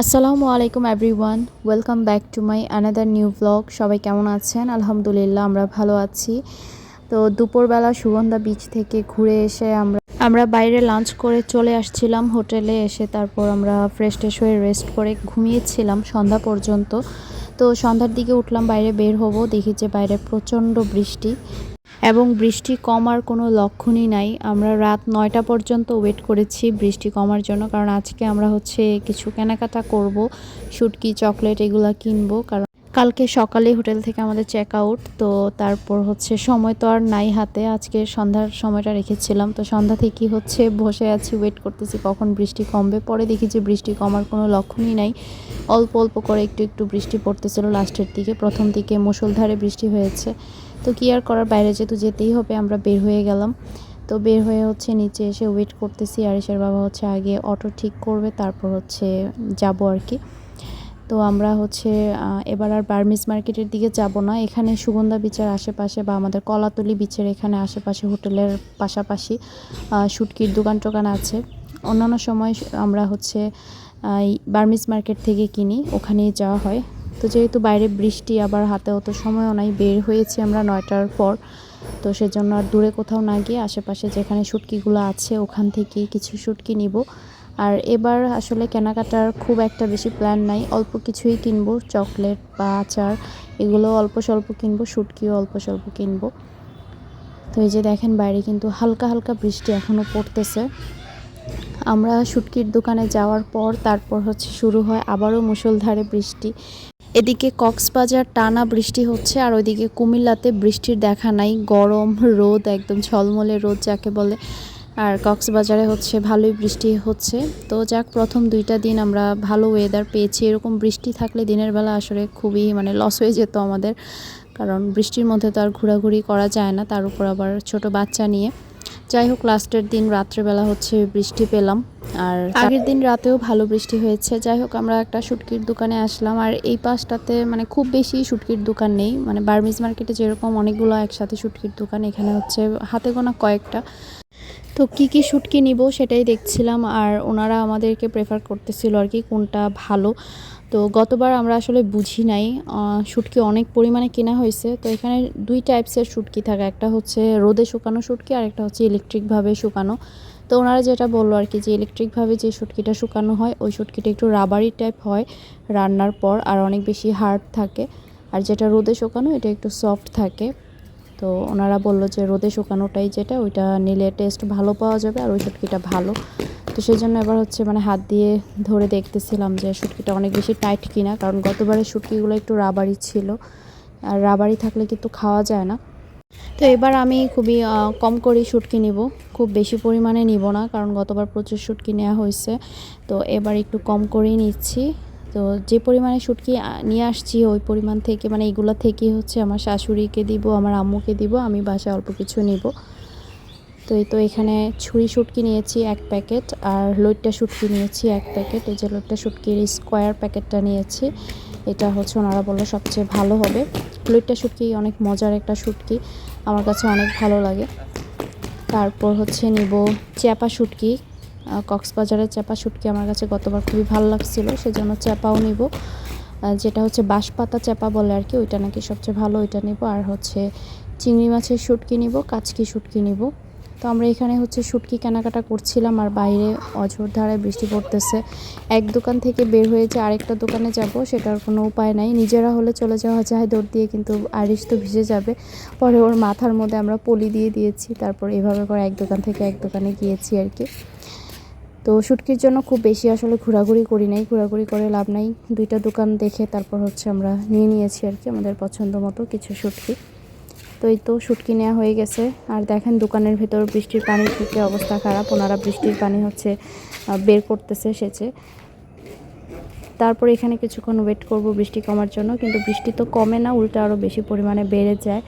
আসসালামু আলাইকুম everyone, welcome back to my another new blog. সবাই কেমন আছেন? আলহামদুলিল্লাহ, আমরা ভালো আছি। তো দুপুরবেলা সুগন্ধা বিচ থেকে ঘুরে এসে আমরা আমরা বাইরে লাঞ্চ করে চলে আসছিলাম হোটেলে এসে তারপর আমরা ফ্রেশ ট্রেশ হয়ে রেস্ট করে ঘুমিয়েছিলাম সন্ধ্যা পর্যন্ত। তো সন্ধ্যার দিকে উঠলাম, বাইরে বের হব। দেখি যে বাইরে প্রচণ্ড বৃষ্টি। এবং বৃষ্টি কমার কোনো লক্ষণই নাই। আমরা রাত নয়টা পর্যন্ত ওয়েট করেছি বৃষ্টি কমার জন্য, কারণ আজকে আমরা হচ্ছে কিছু কেনাকাটা করব, শুটকি, চকলেট এগুলো কিনবো, কারণ কালকে সকালে হোটেল থেকে আমাদের চেক আউট তো তারপর হচ্ছে সময় তো আর নাই হাতে। আজকে সন্ধ্যার সময়টা রেখেছিলাম, তো সন্ধ্যা থেকে হচ্ছে বসে আছি ওয়েট করতেছি কখন বৃষ্টি কমবে। পরে দেখি যে বৃষ্টি কমার কোনো লক্ষণই নাই। অল্প অল্প করে একটু একটু বৃষ্টি পড়তেছিল লাস্টের দিকে, প্রথম দিকে মুষলধারে বৃষ্টি হয়েছে। তো কি আর করার? বাইরে যেহেতু যেতেই হবে, আমরা বের হয়ে গেলাম। তো বের হয়ে হচ্ছে নিচে এসে ওয়েট করতেছি। আরিসের বাবা হচ্ছে আগে অটো ঠিক করবে, তারপর হচ্ছে যাব আর কি। তো আমরা হচ্ছে এবার আর বার্মিস মার্কেটের দিকে যাব না। এখানে সুগন্ধা বিচের আশেপাশে বা আমাদের কলাতলি বিচের এখানে আশেপাশে হোটেলের পাশাপাশি শুটকির দোকান টোকান আছে। অন্যান্য সময় আমরা হচ্ছে বার্মিস মার্কেট থেকে কিনি। ওখানেই যাওয়া হয়। তো যেহেতু বাইরে বৃষ্টি, আবার হাতে অত সময়ও নাই, বের হয়েছি আমরা নয়টার পর। তো সেজন্য আর দূরে কোথাও না গিয়ে আশেপাশে যেখানে শুটকিগুলো আছে, ওখান থেকেই কিছু শুটকি নিব। আর এবার আসলে কেনাকাটার খুব একটা বেশি প্ল্যান নাই। অল্প কিছুই কিনবো, চকলেট বা আচার, এগুলো অল্প স্বল্প কিনবো শুটকিও অল্প স্বল্প কিনবো। তো এই যে দেখেন বাইরে কিন্তু হালকা হালকা বৃষ্টি এখনও পড়তেছে। আমরা শুটকির দোকানে যাওয়ার পর তারপর হচ্ছে শুরু হয় আবারও মুষলধারে বৃষ্টি। এদিকে কক্সবাজার টানা বৃষ্টি হচ্ছে আর ওইদিকে কুমিল্লাতে বৃষ্টির দেখা নাই। গরম রোদ, একদম ঝলমলে রোদ যাকে বলে। আর কক্সবাজারে হচ্ছে ভালোই বৃষ্টি হচ্ছে। তো যাক, প্রথম দুইটা দিন আমরা ভালো ওয়েদার পেয়েছি। এরকম বৃষ্টি থাকলে দিনের বেলা আসলে খুবই মানে লস হয়ে যেত আমাদের। কারণ বৃষ্টির মধ্যে তো আর ঘোরাঘুরি করা যায় না, তার উপর আবার ছোট বাচ্চা নিয়ে। যাই হোক লাস্টের দিন রাত্রেবেলা হচ্ছে বৃষ্টি পেলাম। আর আগের দিন রাতেও ভালো বৃষ্টি হয়েছে। যাই হোক, আমরা একটা শুটকির দোকানে আসলাম। আর এই পাশটাতে মানে খুব বেশি শুটকির দোকান নেই। মানে বার্মিজ মার্কেটে যেরকম অনেকগুলো একসাথে শুটকির দোকান, এখানে হচ্ছে হাতে গোনা কয়েকটা। তো কি কি শুটকি নিব সেটাই দেখছিলাম। আর ওনারা আমাদেরকে প্রেফার করতেছিল আর কি কোনটা ভালো। তো গতবার আমরা আসলে বুঝি নাই শুটকি অনেক পরিমাণে কেনা হয়েছে। তো এখানে দুই টাইপসের শুটকি থাকে। একটা হচ্ছে রোদে শুকানো শুটকি আর একটা হচ্ছে ইলেকট্রিকভাবে শুকানো। তো ওনারা যেটা বলল আর কি যে ইলেকট্রিকভাবে যে শুটকিটা শুকানো হয়, ওই শুটকিটা একটু রাবারি টাইপ হয় রান্নার পর আর অনেক বেশি হার্ড থাকে। আর যেটা রোদে শুকানো, এটা একটু সফট থাকে। তো ওনারা বলল যে রোদে শুকানোটাই যেটা, ওইটা নিলে টেস্ট ভালো পাওয়া যাবে আর ওই শুটকিটা ভালো। তো সেই জন্য এবার হচ্ছে মানে হাত দিয়ে ধরে দেখতেছিলাম যে শুটকিটা অনেক বেশি টাইট কিনা, কারণ গতবারের শুটকিগুলো একটু রাবারি ছিল। আর রাবারি থাকলে কিন্তু খাওয়া যায় না। তো এবার আমি খুবই কম করেই শুটকি নিব। খুব বেশি পরিমাণে নিব না, কারণ গতবার প্রচুর শুটকি নেওয়া হয়েছে। তো এবার একটু কম করেই নিচ্ছি। তো যে পরিমাণে শুটকি নিয়ে আসছি, ওই পরিমাণ থেকে মানে এগুলো থেকে হচ্ছে আমার শাশুড়িকে দিব, আমার আম্মুকে দিব, আমি বাসায় অল্প কিছু নিব। তো এই তো এখানে ছুরি শুটকি নিয়েছি এক প্যাকেট, আর লইট্টা শুটকি নিয়েছি এক প্যাকেট। এই যে লইট্টা শুটকির স্কোয়ার প্যাকেটটা নিয়েছি, এটা হচ্ছে ওনারা বলল সবচেয়ে ভালো হবে। লইট্টা শুটকি, অনেক মজার একটা শুটকি। আমার কাছে অনেক ভালো লাগে। তারপর হচ্ছে নিব চ্যাপা শুটকি। কক্সবাজারের চ্যাপা শুটকি আমার কাছে গতবার খুবই ভালো লাগছিল, সেজন্য চ্যাপাও নিব। যেটা হচ্ছে বাঁশপাতা চ্যাপা বলে আর কি, ওইটা নাকি সবচেয়ে ভালো, ওইটা নিব। আর হচ্ছে চিংড়ি মাছের শুটকি নিব, কাচকি শুটকি নিব। আমরা এখানে হচ্ছে শুটকি কেনাকাটা করছিলাম আর বাইরে অঝোর ধারায় বৃষ্টি পড়তেছে। এক দোকান থেকে বের হয়েছে আরেকটা দোকানে যাব, সেটার কোনো উপায় নাই। নিজেরা হলে চলে যাওয়া যায়, দৌড় দিয়ে কিন্তু আরিশ তো ভিজে যাবে। পরে ওর মাথার মধ্যে আমরা পলি দিয়ে দিয়েছি, তারপর এভাবে করে এক দোকান থেকে এক দোকানে গিয়েছি আর কি। তো শুটকির জন্য খুব বেশি আসলে ঘোরাঘুরি করি নাই, ঘোরাঘুরি করে লাভ নাই। দুইটা দোকান দেখে তারপর হচ্ছে আমরা নিয়ে নিয়েছি আর কি আমাদের পছন্দ মতো কিছু শুটকি। তো এই তো শুটকি নেওয়া হয়ে গেছে। আর দেখেন দোকানের ভেতর বৃষ্টির পানি থেকে অবস্থা খারাপ, ওনারা বৃষ্টির পানি হচ্ছে বের করতেছে সেচে। তারপর এখানে কিছুক্ষণ ওয়েট করব বৃষ্টি কমার জন্য, কিন্তু বৃষ্টি তো কমে না, উল্টা আরও বেশি পরিমাণে বেড়ে যায়।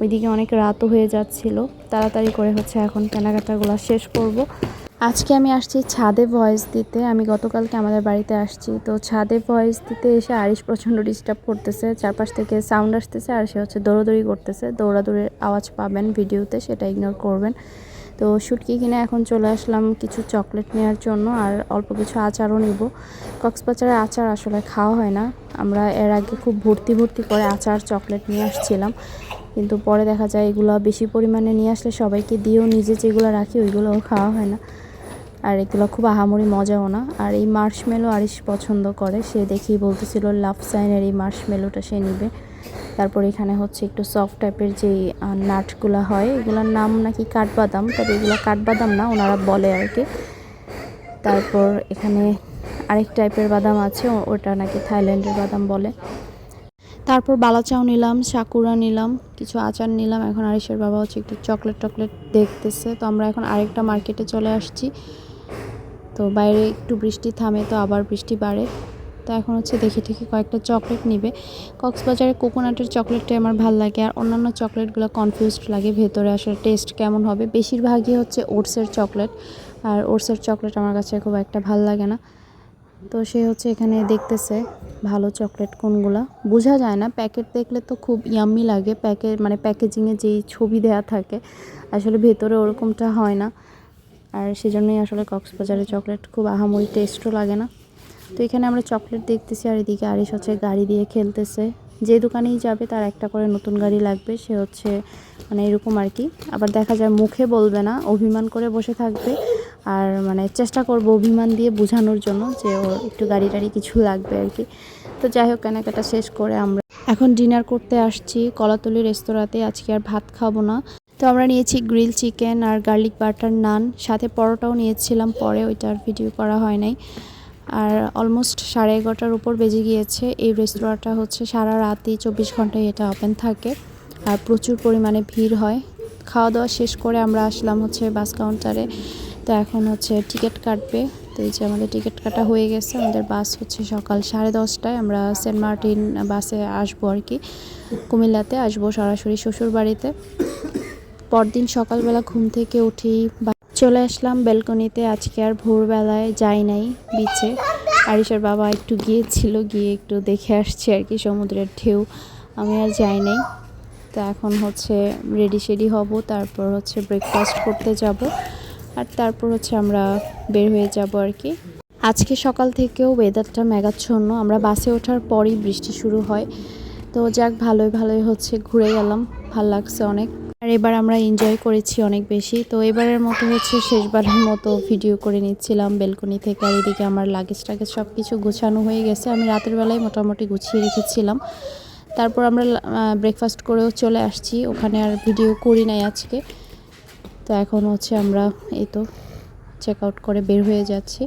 ওইদিকে অনেক রাতও হয়ে যাচ্ছিল। তাড়াতাড়ি করে হচ্ছে এখন কেনাকাটাগুলো শেষ করব। আজকে আমি আসছি ছাদে ভয়েস দিতে। আমি গতকালকে আমাদের বাড়িতে আসছি। তো ছাদে ভয়েস দিতে এসে আরিশ প্রচণ্ড ডিস্টার্ব করতেছে। চারপাশ থেকে সাউন্ড আসতেছে আর সে হচ্ছে দৌড়াদৌড়ি করতেছে। দৌড়াদৌড়ির আওয়াজ পাবেন ভিডিওতে, সেটা ইগনোর করবেন। তো শুটকি কিনে এখন চলে আসলাম কিছু চকলেট নেওয়ার জন্য আর অল্প কিছু আচারও নিব। কক্সবাজারের আচার আসলে খাওয়া হয় না। আমরা এর আগে খুব ভর্তি ভর্তি করে আচার চকলেট নিয়ে আসছিলাম। কিন্তু পরে দেখা যায় এগুলো বেশি পরিমাণে নিয়ে আসলে সবাইকে দিয়েও নিজে যেগুলো রাখি ওইগুলোও খাওয়া হয় না। আর এগুলো খুব আহামরি মজাও না। আর এই মার্শমেলো আরিশ পছন্দ করে, সে দেখি বলতেছিল লাভ সাইনের এই মার্শমেলোটা সে নিবে। তারপর এখানে হচ্ছে একটু সফট টাইপের যে নাটগুলো হয়, এগুলোর নাম নাকি কাঠবাদাম, তবে এগুলো কাঠবাদাম না, ওনারা বলে আর কি। তারপর এখানে আরেক টাইপের বাদাম আছে ওটা নাকি থাইল্যান্ডের বাদাম বলে। তারপর বালাচাও নিলাম সাকুরা নিলাম, কিছু আচার নিলাম। এখন আরিসের বাবা হচ্ছে একটু চকলেট টকলেট দেখতেছে। তো আমরা এখন আরেকটা মার্কেটে চলে আসছি। তো বাইরে একটু বৃষ্টি থামে, তো আবার বৃষ্টি বাড়ে। তো এখন হচ্ছে দেখে দেখে কয়েকটা চকলেট নিবে। কক্সবাজারে কোকোনাটের চকলেটটাই আমার ভালো লাগে। আর অন্যান্য চকলেটগুলো কনফিউজড লাগে ভেতরে আসলে টেস্ট কেমন হবে। বেশিরভাগই হচ্ছে ওটসের চকলেট। আর ওটসের চকলেট আমার কাছে খুব একটা ভালো লাগে না। তো সে হচ্ছে এখানে দেখতেছে। ভালো চকলেট কোনগুলা? বোঝা যায় না। প্যাকেট দেখলে তো খুব ইয়াম্মি লাগে। প্যাকেট মানে প্যাকেজিংয়ে যেই ছবি দেয়া থাকে, আসলে ভেতরে ওরকমটা হয় না। আর সেজন্যই আসলে কক্সবাজারের চকলেট খুব আহামরি টেস্টও লাগে না। তো এখানে আমরা চকলেট দেখতেছি আর এদিকে আরিস হচ্ছে গাড়ি দিয়ে খেলতেছে। যে দোকানেই যাবে তার একটা করে নতুন গাড়ি লাগবে, সে হচ্ছে মানে এরকম আর কি। আবার দেখা যায় মুখে বলবে না, অভিমান করে বসে থাকবে। আর মানে চেষ্টা করব অভিমান দিয়ে বোঝানোর জন্য যে ওর একটু গাড়ি টাড়ি কিছু লাগবে আর কি। তো যাই হোক, কেনাকাটা শেষ করে আমরা এখন ডিনার করতে আসছি। কলাতলি রেস্তোরাঁতে আজকে আর ভাত খাব না। তো আমরা নিয়েছি গ্রিল চিকেন আর গার্লিক বাটার নান। সাথে পরোটাও নিয়েছিলাম, পরে ওইটার ভিডিও করা হয় নাই। আর অলমোস্ট সাড়ে এগারোটার উপর বেজে গিয়েছে। এই রেস্তোরাঁটা হচ্ছে সারা রাতই চব্বিশ ঘন্টায় এটা ওপেন থাকে আর প্রচুর পরিমাণে ভিড় হয়। খাওয়া দাওয়া শেষ করে আমরা আসলাম হচ্ছে বাস কাউন্টারে তো এখন হচ্ছে টিকিট কাটবে। তো এই যে আমাদের টিকিট কাটা হয়ে গেছে, আমাদের বাস হচ্ছে সকাল সাড়ে দশটায়। আমরা সেন্ট মার্টিন বাসে আসব আর কি। কুমিল্লাতে আসব সরাসরি শ্বশুর বাড়িতে পরদিন সকালবেলা ঘুম থেকে উঠি চলে আসলাম বেলকনিতে আজকে আর ভোরবেলায় যাই নাই বিচে আরিসের বাবা একটু গিয়েছিল, গিয়ে একটু দেখে আসছে আর কি, সমুদ্রের ঢেউ। আমি আর যাই নাই। তো এখন হচ্ছে রেডি শেডি হব, তারপর হচ্ছে ব্রেকফাস্ট করতে যাব। আর তারপর হচ্ছে আমরা বের হয়ে যাব আর কি। আজকে সকাল থেকেও ওয়েদারটা মেঘাচ্ছন্ন। আমরা বাসে ওঠার পরই বৃষ্টি শুরু হয়। তো যাক, ভালোই ভালোই হচ্ছে। ঘুরে গেলাম। ভালো লাগছে অনেক। আর এবার আমরা এনজয় করেছি অনেক বেশি। তো এবারের মতো হচ্ছে শেষবারের মতো ভিডিও করে নিচ্ছিলাম বেলকনি থেকে আর এদিকে আমার লাগেজ টাগেজ সব কিছু গোছানো হয়ে গেছে। আমি রাতের বেলায় মোটামুটি গুছিয়ে রেখেছিলাম। তারপর আমরা ব্রেকফাস্ট করেও চলে আসছি। ওখানে আর ভিডিও করি নাই আজকে। তো এখন হচ্ছে আমরা এই তো চেক আউট করে বের হয়ে যাচ্ছি।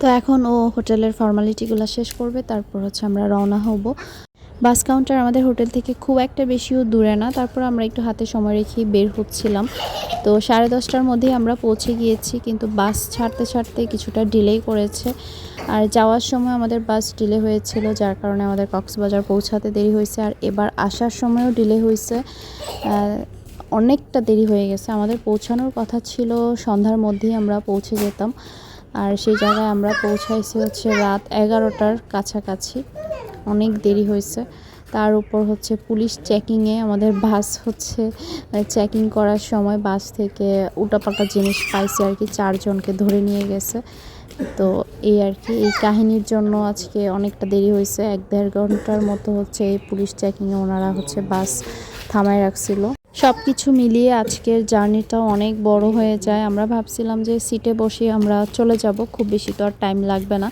তো এখন ও হোটেলের ফর্মালিটিগুলো শেষ করবে। তারপর হচ্ছে আমরা রওনা হব। বাস কাউন্টার আমাদের হোটেল থেকে খুব একটা বেশিও দূরে না। তারপর আমরা একটু হাতে সময় রেখেই বের হচ্ছিলাম। তো সাড়ে দশটার মধ্যেই আমরা পৌঁছে গিয়েছি, কিন্তু বাস ছাড়তে ছাড়তে কিছুটা ডিলেই করেছে। আর যাওয়ার সময় আমাদের বাস ডিলে হয়েছিল, যার কারণে আমাদের কক্সবাজার পৌঁছাতে দেরি হয়েছে। আর এবার আসার সময়ও ডিলে হয়েছে। অনেকটা দেরি হয়ে গেছে। আমাদের পৌঁছানোর কথা ছিল, সন্ধ্যার মধ্যেই আমরা পৌঁছে যেতাম। আর সেই জায়গায় আমরা পৌঁছাইছি হচ্ছে রাত এগারোটার কাছাকাছি। অনেক দেরি হয়েছে। তার উপর হচ্ছে পুলিশ চেকিংয়ে আমাদের বাস হচ্ছে চেকিং করার সময় বাস থেকে উল্টাপাল্টা জিনিস পাইছে আর কি, চারজনকে ধরে নিয়ে গেছে। তো এই আর কি, এই কাহিনীর জন্য আজকে অনেকটা দেরি হয়েছে। এক দেড় ঘণ্টার মতো হচ্ছে এই পুলিশ চেকিংয়ে ওনারা হচ্ছে বাস থামায় রাখছিল। সব কিছু মিলিয়ে আজকের জার্নিটাও অনেক বড় হয়ে যায়। আমরা ভাবছিলাম যে সিটে বসে আমরা চলে যাব, খুব বেশি তো আর টাইম লাগবে না।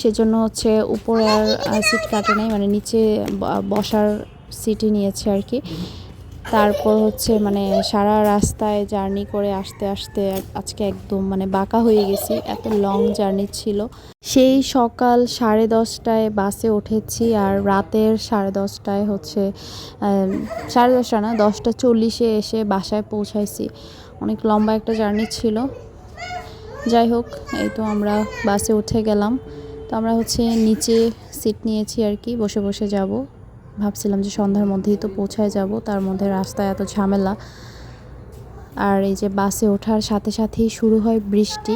সেজন্য হচ্ছে উপরে আর সিট কাটে নাই মানে নিচে বসার সিটই নিয়েছে আর কি। তারপর হচ্ছে মানে সারা রাস্তায় জার্নি করে আসতে আসতে আজকে একদম মানে বাঁকা হয়ে গেছি। এত লং জার্নি ছিল। সেই সকাল সাড়ে দশটায় বাসে উঠেছি আর রাতের সাড়ে দশটায় হচ্ছে সাড়ে দশটা না, দশটা চল্লিশে এসে বাসায় পৌঁছাইছি। অনেক লম্বা একটা জার্নি ছিল। যাই হোক, এই তো আমরা বাসে উঠে গেলাম। তো আমরা হচ্ছে নিচে সিট নিয়েছি আর কি, বসে বসে যাব। ভাবছিলাম যে সন্ধ্যার মধ্যেই তো পৌঁছায় যাব, তার মধ্যে রাস্তায় এত ঝামেলা। আর এই যে বাসে ওঠার সাথে সাথেই শুরু হয় বৃষ্টি।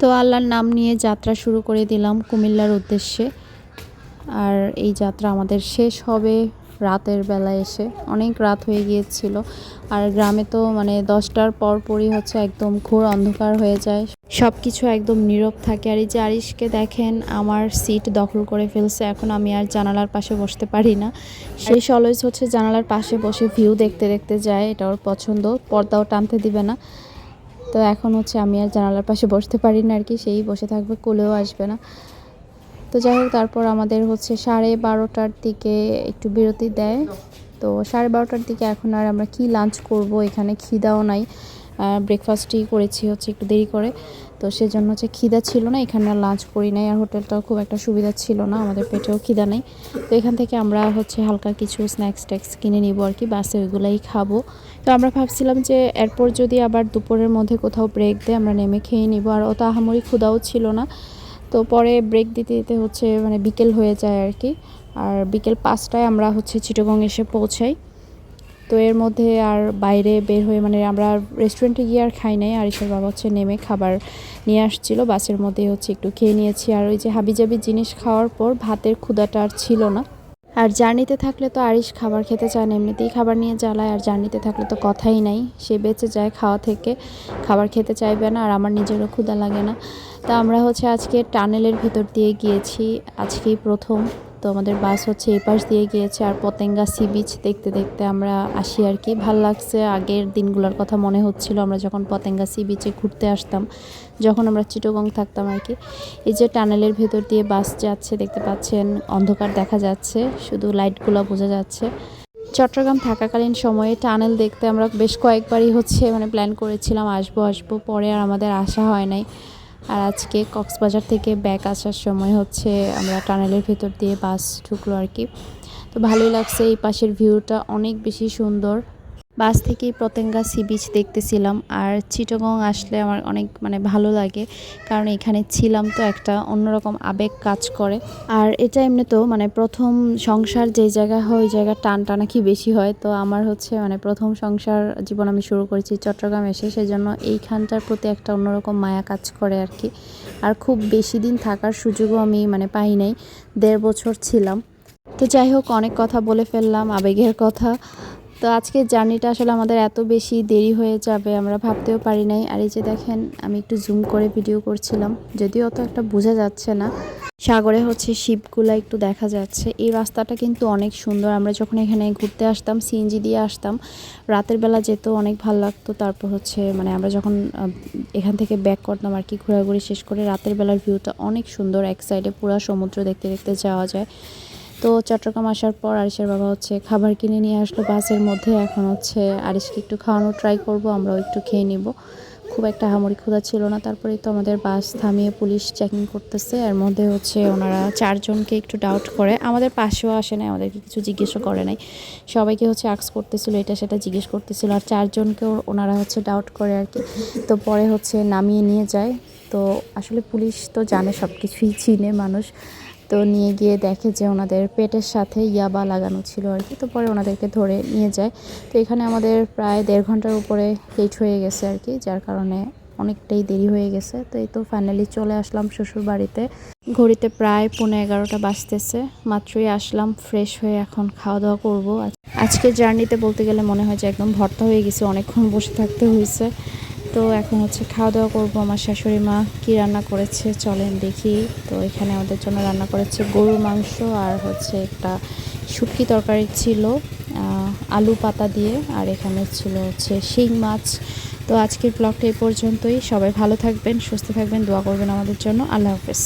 তো আল্লাহর নাম নিয়ে যাত্রা শুরু করে দিলাম কুমিল্লার উদ্দেশ্যে। আর এই যাত্রা আমাদের শেষ হবে রাতের বেলা এসে। অনেক রাত হয়ে গিয়েছিল। আর গ্রামে তো মানে দশটার পর পরই হচ্ছে একদম ঘোর অন্ধকার হয়ে যায়। সব কিছু একদম নীরব থাকে। আর এই যে আরিশকে দেখেন, আমার সিট দখল করে ফেলছে। এখন আমি আর জানালার পাশে বসতে পারি না। সেই অলওয়েজ হচ্ছে জানালার পাশে বসে ভিউ দেখতে দেখতে যায়। এটা ওর পছন্দ। পর্দাও টানতে দিবে না। তো এখন হচ্ছে আমি আর জানালার পাশে বসতে পারি না আর কি, সেই বসে থাকবে, কোলেও আসবে না। তো যাই হোক, তারপর আমাদের হচ্ছে সাড়ে বারোটার দিকে একটু বিরতি দেয়। তো সাড়ে বারোটার দিকে এখন আর আমরা কি লাঞ্চ করব, এখানে খিদাও নাই। ব্রেকফাস্টই করেছি, হচ্ছে একটু দেরি করে। তো সেজন্য হচ্ছে খিদা ছিল না, এখানে আর লাঞ্চ করি নাই। আর হোটেলটাও খুব একটা সুবিধা ছিল না, আমাদের পেটেও খিদা নেই। তো এখান থেকে আমরা হচ্ছে হালকা কিছু স্ন্যাক্স ট্যাক্স কিনে নিব আর কি, বাসে ওইগুলাই খাব। তো আমরা ভাবছিলাম যে এরপর যদি আবার দুপুরের মধ্যে কোথাও ব্রেক দেয়, আমরা নেমে খেয়ে নিব। আর অত আহামরি ক্ষুদাও ছিল না। তো পরে ব্রেক দিতে দিতে হচ্ছে মানে বিকেল হয়ে যায় আর কি। আর বিকেল পাঁচটায় আমরা হচ্ছে চিটগং এসে পৌঁছাই। তো এর মধ্যে আর বাইরে বের হয়ে মানে আমরা রেস্টুরেন্টে গিয়ে আর খাই নাই। আরিসের বাবা হচ্ছে নেমে খাবার নিয়ে আসছিল। বাসের মধ্যে হচ্ছে একটু খেয়ে নিয়েছি। আর ওই যে হাবিজাবি জিনিস খাওয়ার পর ভাতের ক্ষুদাটা আর ছিল না। আর জার্নিতে থাকলে তো আরিশ খাবার খেতে চায় না। এমনিতেই খাবার নিয়ে জ্বালায়। আর জার্নিতে থাকলে তো কথাই নাই। সে বেঁচে যায় খাওয়া থেকে। খাবার খেতে চাইবে না। আর আমার নিজেরও ক্ষুদা লাগে না। তা আমরা হচ্ছে আজকে টানেলের ভিতর দিয়ে গিয়েছি। আজকেই প্রথম। তো আমাদের বাস হচ্ছে এই পাশ দিয়ে গিয়েছে আর পতেঙ্গা সি বিচ দেখতে দেখতে আমরা আসি আর কি। ভালো লাগছে, আগের দিনগুলোর কথা মনে হচ্ছিল, আমরা যখন পতেঙ্গা সি বিচে ঘুরতে আসতাম, যখন আমরা চিটগং থাকতাম আর কি। এই যে টানেলের ভেতর দিয়ে বাস যাচ্ছে, দেখতে পাচ্ছেন, অন্ধকার দেখা যাচ্ছে, শুধু লাইটগুলো বোঝা যাচ্ছে। চট্টগ্রাম থাকাকালীন সময়ে টানেল দেখতে আমরা বেশ কয়েকবারই হচ্ছে মানে প্ল্যান করেছিলাম, আসব আসব, পরে আর আমাদের আসা হয় নাই। আর আজকে কক্সবাজার থেকে ব্যাক আসার সময় হচ্ছে আমরা টানেলের ভেতর দিয়ে বাস ঢুকলো আর কি। তো ভালোই লাগছে এই পাশের ভিউটা, অনেক বেশি সুন্দর। বাস থেকেই পতেঙ্গা সি বিচ দেখতেছিলাম। আর চিটগং আসলে আমার অনেক মানে ভালো লাগে, কারণ এখানে ছিলাম তো একটা অন্যরকম আবেগ কাজ করে। আর এটা এমনি তো মানে প্রথম সংসার যে জায়গা হয়, ওই জায়গার টানটা নাকি বেশি হয়। তো আমার হচ্ছে মানে প্রথম সংসার জীবন আমি শুরু করেছি চট্টগ্রাম এসে সেই জন্য এইখানটার প্রতি একটা অন্যরকম মায়া কাজ করে আর কি আর খুব বেশি দিন থাকার সুযোগও আমি মানে পাই নাই, দেড় বছর ছিলাম। তো যাই হোক, অনেক কথা বলে ফেললাম, আবেগের কথা। তো আজকের জার্নিটা আসলে আমাদের এত বেশি দেরি হয়ে যাবে, আমরা ভাবতেও পারি নাই। আর এই যে দেখেন, আমি একটু জুম করে ভিডিও করছিলাম, যদিও অত একটা বোঝা যাচ্ছে না। সাগরে হচ্ছে শিপগুলা একটু দেখা যাচ্ছে। এই রাস্তাটা কিন্তু অনেক সুন্দর। আমরা যখন এখানে ঘুরতে আসতাম সিএনজি দিয়ে আসতাম, রাতের বেলা যেত অনেক ভালো লাগতো। তারপর হচ্ছে মানে আমরা যখন এখান থেকে ব্যাক করতাম আর কি, ঘোরাঘুরি শেষ করে, রাতের বেলার ভিউটা অনেক সুন্দর। এক সাইডে পুরো সমুদ্র দেখতে দেখতে যাওয়া যায়। তো চট্টগ্রাম আসার পর আরিসের বাবা হচ্ছে খাবার কিনে নিয়ে আসলো। বাসের মধ্যে এখন হচ্ছে আরিসকে একটু খাওয়ানো ট্রাই করব, আমরাও একটু খেয়ে নিব। খুব একটা হামরি ক্ষুধা ছিল না। তারপরে তো আমাদের বাস থামিয়ে পুলিশ চেকিং করতেছে। এর মধ্যে হচ্ছে ওনারা চারজনকে একটু ডাউট করে। আমাদের পাশেও আসে নাই, আমাদেরকে কিছু জিজ্ঞেসও করে নাই। সবাইকে হচ্ছে আক্স করতেছিল, এটা সেটা জিজ্ঞেস করতেছিল। আর চারজনকেও ওনারা হচ্ছে ডাউট করে আর কি। তো পরে হচ্ছে নামিয়ে নিয়ে যায়। তো আসলে পুলিশ তো জানে সব কিছুই চিনে মানুষ। তো নিয়ে গিয়ে দেখে যে ওনাদের পেটের সাথে ইয়াবা লাগানো ছিল আর কি। তো পরে ওনাদেরকে ধরে নিয়ে যায়। তো এখানে আমাদের প্রায় দেড় ঘণ্টার উপরে লেট হয়ে গেছে আর কি, যার কারণে অনেকটাই দেরি হয়ে গেছে। তো এই তো ফাইনালি চলে আসলাম শ্বশুর বাড়িতে ঘড়িতে প্রায় পৌনে এগারোটা বাজতেছে। মাত্রই আসলাম ফ্রেশ হয়ে এখন খাওয়া দাওয়া করব আজকে জার্নিতে বলতে গেলে মনে হয় যে একদম ভর্তা হয়ে গেছে, অনেকক্ষণ বসে থাকতে হয়েছে। তো এখন হচ্ছে খাওয়া দাওয়া করব। আমার শাশুড়ি মা কী রান্না করেছে চলেন দেখি। তো এখানে আমাদের জন্য রান্না করেছে গরুর মাংস আর হচ্ছে একটা শুটকি তরকারি ছিল আলু পাতা দিয়ে, আর এখানে ছিল হচ্ছে শিং মাছ। তো আজকের ব্লগটা এই পর্যন্তই। সবাই ভালো থাকবেন, সুস্থ থাকবেন, দোয়া করবেন আমাদের জন্য। আল্লাহ হাফেজ।